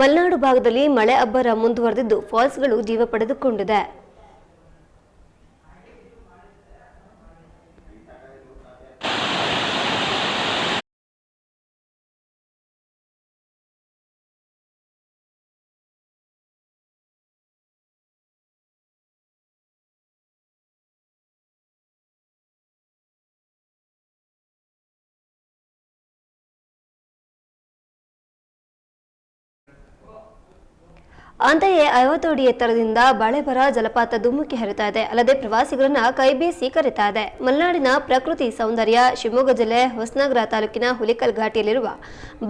ಮಲೆನಾಡು ಭಾಗದಲ್ಲಿ ಮಳೆ ಅಬ್ಬರ ಮುಂದುವರೆದಿದ್ದು ಫಾಲ್ಸ್ಗಳು ಜೀವ ಪಡೆದುಕೊಂಡಿದೆ. ಅಂತೆಯೇ ಐವತ್ತು ಅಡಿ ಎತ್ತರದಿಂದ ಬಾಳೆಬರ ಜಲಪಾತ ಧುಮ್ಮುಕ್ಕಿ ಹರಿತಾ ಇದೆ. ಅಲ್ಲದೆ ಪ್ರವಾಸಿಗರನ್ನ ಕೈಬೀಸಿ ಕರೀತಾ ಇದೆ. ಮಲೆನಾಡಿನ ಪ್ರಕೃತಿ ಸೌಂದರ್ಯ ಶಿವಮೊಗ್ಗ ಜಿಲ್ಲೆ ಹೊಸನಗರ ತಾಲೂಕಿನ ಹುಲಿಕಲ್ ಘಾಟಿಯಲ್ಲಿರುವ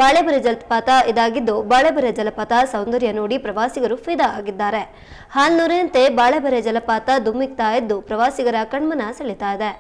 ಬಾಳೆಬರ ಜಲಪಾತ ಇದಾಗಿದ್ದು, ಬಾಳೆಬರ ಜಲಪಾತ ಸೌಂದರ್ಯ ನೋಡಿ ಪ್ರವಾಸಿಗರು ಫಿದಾ ಆಗಿದ್ದಾರೆ. ಹಾಲ್ನೂರಿನಂತೆ ಬಾಳೆಬರೆ ಜಲಪಾತ ಧುಮ್ಮಿಕ್ತಾ ಇದ್ದು, ಪ್ರವಾಸಿಗರ ಕಣ್ಮನ ಸೆಳೆತಾ ಇದೆ.